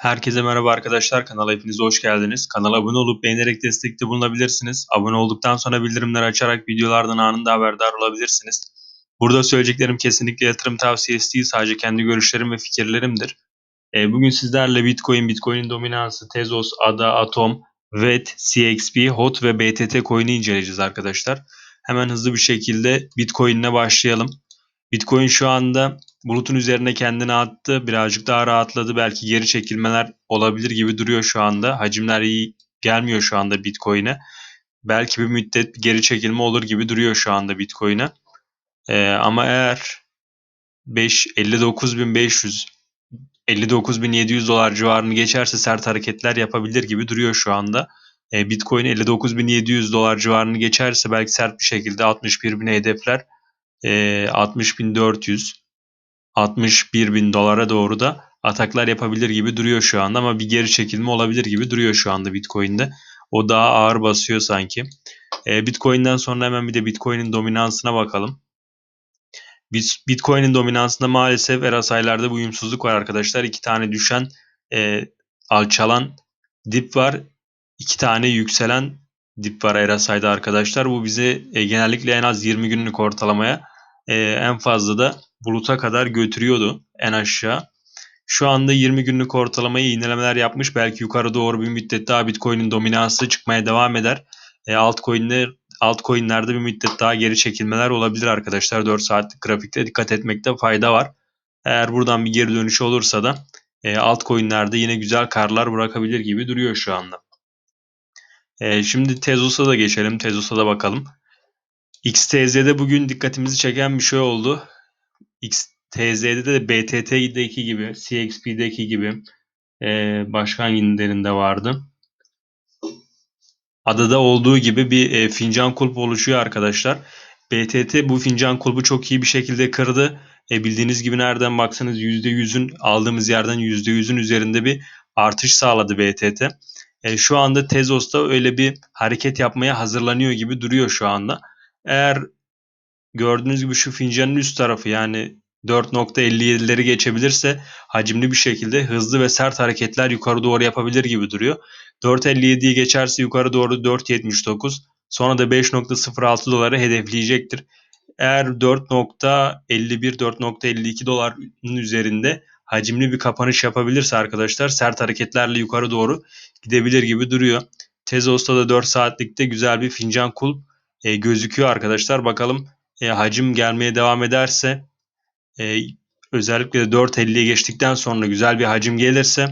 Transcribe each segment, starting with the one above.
Herkese merhaba arkadaşlar. Kanala hepiniz hoş geldiniz. Kanala abone olup beğenerek destekte bulunabilirsiniz. Abone olduktan sonra bildirimleri açarak videolardan anında haberdar olabilirsiniz. Burada söyleyeceklerim kesinlikle yatırım tavsiyesi değil. Sadece kendi görüşlerim ve fikirlerimdir. E, bugün sizlerle Bitcoin, Bitcoin'in dominansı, Tezos, ADA, Atom, VET, CXP, HOT ve BTT coin'i inceleyeceğiz arkadaşlar. Hemen hızlı bir şekilde Bitcoin'le başlayalım. Bitcoin şu anda bulutun üzerine kendini attı. Birazcık daha rahatladı. Belki geri çekilmeler olabilir gibi duruyor şu anda. Hacimler iyi gelmiyor şu anda Bitcoin'e. Belki bir müddet bir geri çekilme olur gibi duruyor şu anda Bitcoin'e. Ee, ama eğer 5 59.500 59.700 dolar civarını geçerse sert hareketler yapabilir gibi duruyor şu anda. Ee, Bitcoin 59.700 dolar civarını geçerse belki sert bir şekilde 61.000 hedefler e, 60.400 61 bin dolara doğru da ataklar yapabilir gibi duruyor şu anda ama bir geri çekilme olabilir gibi duruyor şu anda Bitcoin'de. O daha ağır basıyor sanki. E, Bitcoin'den sonra hemen bir de Bitcoin'in dominansına bakalım. Bitcoin'in dominansında maalesef RSI'larda bu uyumsuzluk var arkadaşlar. İki tane düşen, e, alçalan dip var. İki tane yükselen dip var RSI'da arkadaşlar. Bu bizi e, genellikle en az 20 günlük ortalamaya e, en fazla da buluta kadar götürüyordu en aşağı. Şu anda 20 günlük ortalamayı iğnelemeler yapmış. Belki yukarı doğru bir müddet daha Bitcoin'in dominansı çıkmaya devam eder. E, altcoin'ler altcoin'lerde bir müddet daha geri çekilmeler olabilir arkadaşlar. 4 saatlik grafikte dikkat etmekte fayda var. Eğer buradan bir geri dönüş olursa da e, altcoin'lerde yine güzel karlar bırakabilir gibi duruyor şu anda. E, şimdi Tezos'a da geçelim. Tezos'a da bakalım. XTZ'de bugün dikkatimizi çeken bir şey oldu. XTZ'de de BTT'deki gibi, CXP'deki gibi e, başka hangilerinde vardı? Adada olduğu gibi bir e, fincan kulp oluşuyor arkadaşlar. BTT bu fincan kulbu çok iyi bir şekilde kırdı. E, bildiğiniz gibi nereden baksanız %100'ün aldığımız yerden %100'ün üzerinde bir artış sağladı BTT. E, şu anda Tezos'ta öyle bir hareket yapmaya hazırlanıyor gibi duruyor şu anda. Eğer gördüğünüz gibi şu fincanın üst tarafı yani 4.57'leri geçebilirse hacimli bir şekilde hızlı ve sert hareketler yukarı doğru yapabilir gibi duruyor. 4.57'yi geçerse yukarı doğru 4.79 sonra da 5.06 doları hedefleyecektir. Eğer 4.51 4.52 doların üzerinde hacimli bir kapanış yapabilirse arkadaşlar sert hareketlerle yukarı doğru gidebilir gibi duruyor. Tezos'ta da 4 saatlikte güzel bir fincan kulp e, gözüküyor arkadaşlar. Bakalım e, hacim gelmeye devam ederse e, özellikle de 4.50'ye geçtikten sonra güzel bir hacim gelirse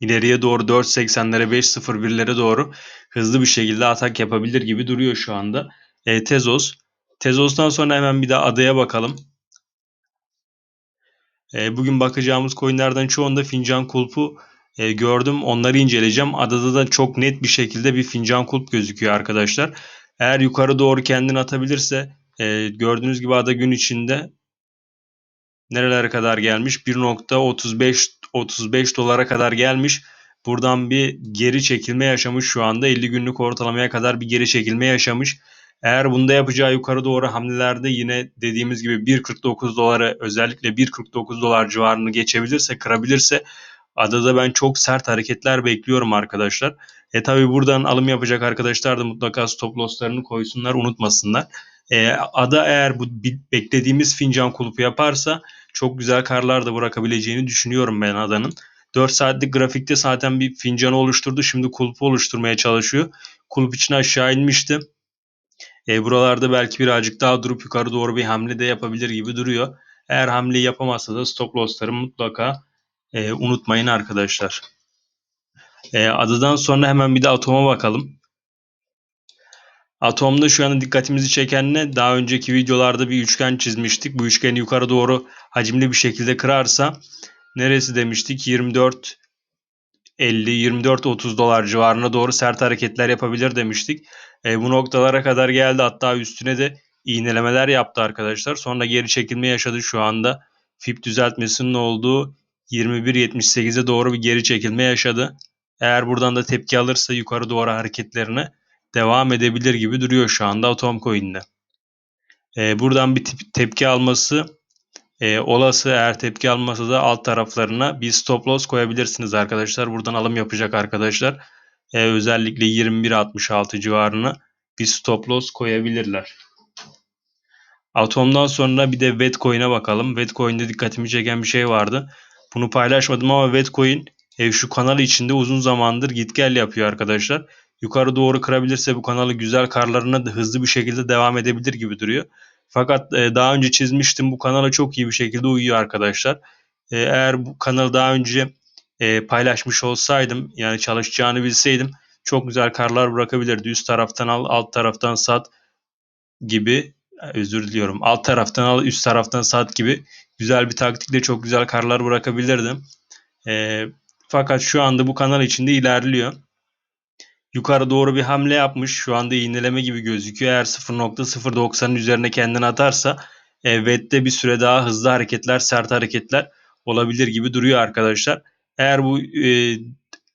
ileriye doğru 4.80'lere 5.01'lere doğru hızlı bir şekilde atak yapabilir gibi duruyor şu anda. E, Tezos. Tezos'tan sonra hemen bir de adaya bakalım. E, bugün bakacağımız coinlerden çoğunda fincan kulpu e, gördüm. Onları inceleyeceğim. Adada da çok net bir şekilde bir fincan kulp gözüküyor arkadaşlar. Eğer yukarı doğru kendini atabilirse e, gördüğünüz gibi ada gün içinde nerelere kadar gelmiş? 1.35 35 dolara kadar gelmiş. Buradan bir geri çekilme yaşamış şu anda. 50 günlük ortalamaya kadar bir geri çekilme yaşamış. Eğer bunda yapacağı yukarı doğru hamlelerde yine dediğimiz gibi 1.49 dolara özellikle 1.49 dolar civarını geçebilirse kırabilirse adada ben çok sert hareketler bekliyorum arkadaşlar. E tabi buradan alım yapacak arkadaşlar da mutlaka stop losslarını koysunlar unutmasınlar. E, ada eğer bu beklediğimiz fincan kulupu yaparsa çok güzel karlar da bırakabileceğini düşünüyorum ben adanın. 4 saatlik grafikte zaten bir fincanı oluşturdu. Şimdi kulpu oluşturmaya çalışıyor. Kulp için aşağı inmişti. E, buralarda belki birazcık daha durup yukarı doğru bir hamle de yapabilir gibi duruyor. Eğer hamle yapamazsa da stop loss'ları mutlaka e, unutmayın arkadaşlar. E, adadan sonra hemen bir de atoma bakalım. Atomda şu anda dikkatimizi çeken ne? Daha önceki videolarda bir üçgen çizmiştik. Bu üçgeni yukarı doğru hacimli bir şekilde kırarsa neresi demiştik? 24 50 24 30 dolar civarına doğru sert hareketler yapabilir demiştik. E, bu noktalara kadar geldi. Hatta üstüne de iğnelemeler yaptı arkadaşlar. Sonra geri çekilme yaşadı şu anda. FIP düzeltmesinin olduğu 21.78'e doğru bir geri çekilme yaşadı. Eğer buradan da tepki alırsa yukarı doğru hareketlerine devam edebilir gibi duruyor şu anda Atom Coin'de. Ee, buradan bir tepki alması E, olası eğer tepki almasa da alt taraflarına bir stop loss koyabilirsiniz arkadaşlar. Buradan alım yapacak arkadaşlar. E, özellikle 21.66 civarına bir stop loss koyabilirler. Atom'dan sonra bir de Wetcoin'e bakalım. Wetcoin'de dikkatimi çeken bir şey vardı. Bunu paylaşmadım ama Wetcoin e, şu kanal içinde uzun zamandır git gel yapıyor arkadaşlar. Yukarı doğru kırabilirse bu kanalı güzel karlarına da hızlı bir şekilde devam edebilir gibi duruyor. Fakat e, daha önce çizmiştim bu kanala çok iyi bir şekilde uyuyor arkadaşlar. E, eğer bu kanalı daha önce e, paylaşmış olsaydım yani çalışacağını bilseydim çok güzel karlar bırakabilirdi. Üst taraftan al alt taraftan sat gibi özür diliyorum. Alt taraftan al, üst taraftan sat gibi güzel bir taktikle çok güzel karlar bırakabilirdim. E, fakat şu anda bu kanal içinde ilerliyor. Yukarı doğru bir hamle yapmış. Şu anda iğneleme gibi gözüküyor. Eğer 0.090'ın üzerine kendini atarsa Vet'te bir süre daha hızlı hareketler, sert hareketler olabilir gibi duruyor arkadaşlar. Eğer bu e,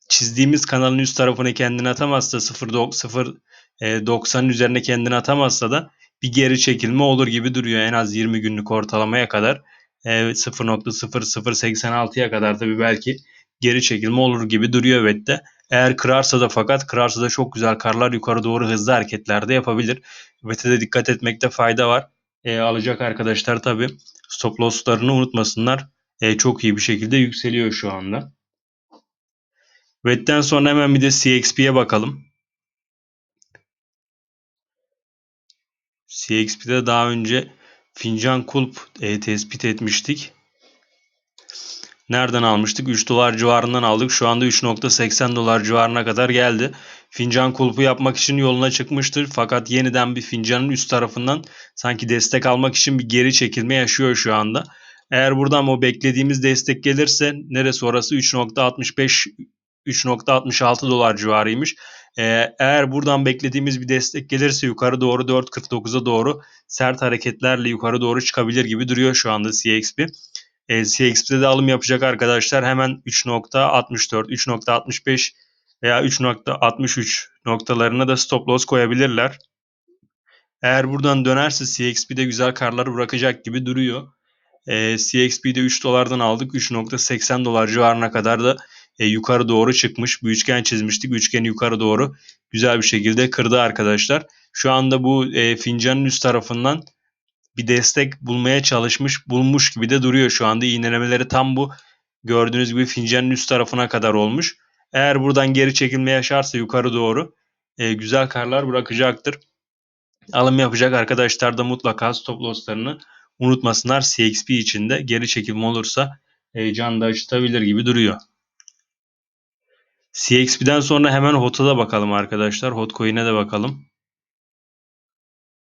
çizdiğimiz kanalın üst tarafına kendini atamazsa 0.90'ın üzerine kendini atamazsa da bir geri çekilme olur gibi duruyor. En az 20 günlük ortalamaya kadar e, 0.0086'ya kadar tabii belki geri çekilme olur gibi duruyor Vet'te. Eğer kırarsa da fakat kırarsa da çok güzel karlar yukarı doğru hızlı hareketlerde yapabilir. Vet'e de dikkat etmekte fayda var. E, alacak arkadaşlar tabii stop loss'larını unutmasınlar. E, çok iyi bir şekilde yükseliyor şu anda. Vet'ten sonra hemen bir de CXP'ye bakalım. CXP'de daha önce fincan kulp e, tespit etmiştik. Nereden almıştık? 3 dolar civarından aldık. Şu anda 3.80 dolar civarına kadar geldi. Fincan kulpu yapmak için yoluna çıkmıştır. Fakat yeniden bir fincanın üst tarafından sanki destek almak için bir geri çekilme yaşıyor şu anda. Eğer buradan o beklediğimiz destek gelirse neresi orası 3.65 3.66 dolar civarıymış. Ee, eğer buradan beklediğimiz bir destek gelirse yukarı doğru 4.49'a doğru sert hareketlerle yukarı doğru çıkabilir gibi duruyor şu anda CXP. E, CXP'de de alım yapacak arkadaşlar hemen 3.64, 3.65 veya 3.63 noktalarına da stop loss koyabilirler. Eğer buradan dönerse CXP'de güzel karlar bırakacak gibi duruyor. E, CXP'de 3 dolardan aldık. 3.80 dolar civarına kadar da e, yukarı doğru çıkmış. Bu üçgen çizmiştik. Üçgeni yukarı doğru güzel bir şekilde kırdı arkadaşlar. Şu anda bu e, fincanın üst tarafından bir destek bulmaya çalışmış, bulmuş gibi de duruyor şu anda. İğnelemeleri tam bu gördüğünüz gibi fincanın üst tarafına kadar olmuş. Eğer buradan geri çekilme yaşarsa yukarı doğru e, güzel karlar bırakacaktır. Alım yapacak arkadaşlar da mutlaka stop losslarını unutmasınlar. CXP içinde geri çekilme olursa e, can da acıtabilir gibi duruyor. CXP'den sonra hemen HOT'a da bakalım arkadaşlar. HOT coin'e de bakalım.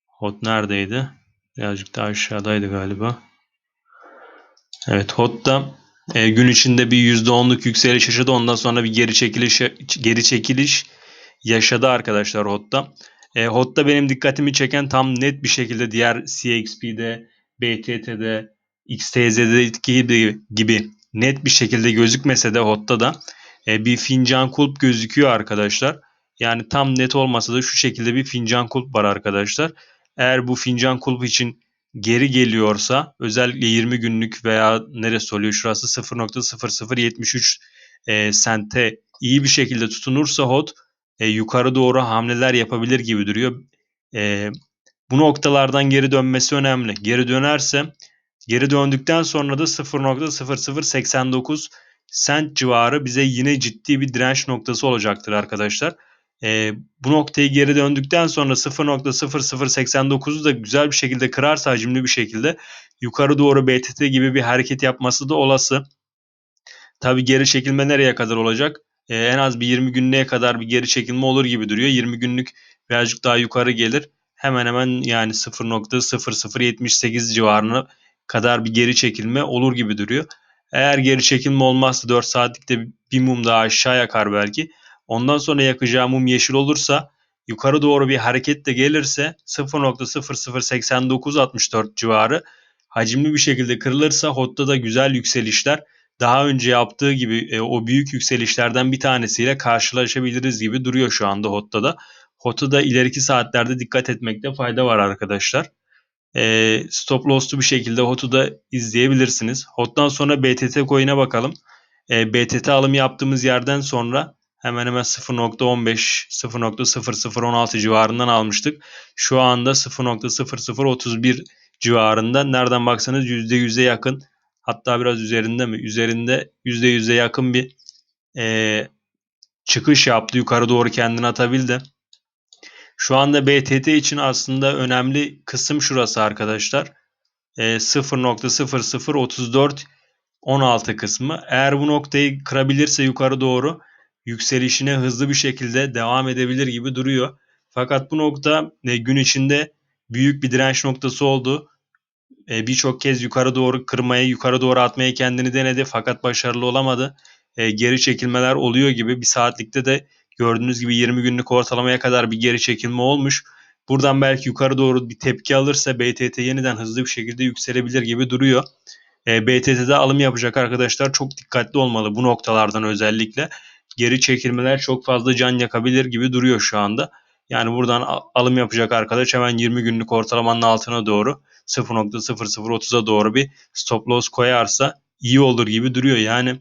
HOT neredeydi? Birazcık daha aşağıdaydı galiba. Evet HOT'ta e, gün içinde bir %10'luk yükseliş yaşadı. Ondan sonra bir geri çekiliş geri çekiliş yaşadı arkadaşlar HOT'ta. E, HOT'ta benim dikkatimi çeken tam net bir şekilde diğer CXP'de, BTT'de, XTZ'deki gibi, gibi net bir şekilde gözükmese de HOT'ta da e, bir fincan kulp gözüküyor arkadaşlar. Yani tam net olmasa da şu şekilde bir fincan kulp var arkadaşlar. Eğer bu fincan kulp için geri geliyorsa özellikle 20 günlük veya neresi oluyor şurası 0.0073 e, sente iyi bir şekilde tutunursa HOT e, yukarı doğru hamleler yapabilir gibi duruyor. E, bu noktalardan geri dönmesi önemli. Geri dönerse geri döndükten sonra da 0.0089 sent civarı bize yine ciddi bir direnç noktası olacaktır arkadaşlar. E, bu noktayı geri döndükten sonra 0.0089'u da güzel bir şekilde kırarsa hacimli bir şekilde yukarı doğru BTT gibi bir hareket yapması da olası. Tabi geri çekilme nereye kadar olacak? Ee, en az bir 20 günlüğe kadar bir geri çekilme olur gibi duruyor. 20 günlük birazcık daha yukarı gelir. Hemen hemen yani 0.0078 civarına kadar bir geri çekilme olur gibi duruyor. Eğer geri çekilme olmazsa 4 saatlikte bir mum daha aşağı yakar belki. Ondan sonra yakacağı mum yeşil olursa yukarı doğru bir hareket de gelirse 0.008964 civarı hacimli bir şekilde kırılırsa HOT'ta da güzel yükselişler daha önce yaptığı gibi e, o büyük yükselişlerden bir tanesiyle karşılaşabiliriz gibi duruyor şu anda HOT'ta da. HOT'a da ileriki saatlerde dikkat etmekte fayda var arkadaşlar. E, stop loss'lu bir şekilde HOT'u da izleyebilirsiniz. HOT'tan sonra BTT coin'e bakalım. E, BTT alımı yaptığımız yerden sonra hemen hemen 0.15 0.0016 civarından almıştık. Şu anda 0.0031 civarında. Nereden baksanız %100'e yakın hatta biraz üzerinde mi? Üzerinde %100'e yakın bir e, çıkış yaptı. Yukarı doğru kendini atabildi. Şu anda BTT için aslında önemli kısım şurası arkadaşlar. E, 0.0034 16 kısmı. Eğer bu noktayı kırabilirse yukarı doğru yükselişine hızlı bir şekilde devam edebilir gibi duruyor. Fakat bu nokta e, gün içinde büyük bir direnç noktası oldu. E, Birçok kez yukarı doğru kırmaya, yukarı doğru atmaya kendini denedi fakat başarılı olamadı. E, geri çekilmeler oluyor gibi bir saatlikte de gördüğünüz gibi 20 günlük ortalamaya kadar bir geri çekilme olmuş. Buradan belki yukarı doğru bir tepki alırsa BTT yeniden hızlı bir şekilde yükselebilir gibi duruyor. E, BTT'de alım yapacak arkadaşlar çok dikkatli olmalı bu noktalardan özellikle. Geri çekilmeler çok fazla can yakabilir gibi duruyor şu anda. Yani buradan alım yapacak arkadaş hemen 20 günlük ortalamanın altına doğru 0.0030'a doğru bir stop loss koyarsa iyi olur gibi duruyor. Yani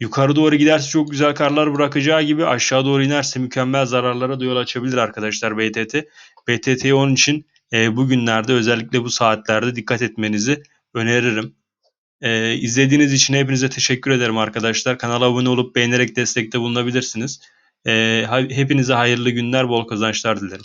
yukarı doğru giderse çok güzel karlar bırakacağı gibi aşağı doğru inerse mükemmel zararlara da yol açabilir arkadaşlar BTT. BTT'ye onun için e, bugünlerde özellikle bu saatlerde dikkat etmenizi öneririm. Ee, izlediğiniz için hepinize teşekkür ederim arkadaşlar. Kanala abone olup beğenerek destekte bulunabilirsiniz. Ha- hepinize hayırlı günler, bol kazançlar dilerim.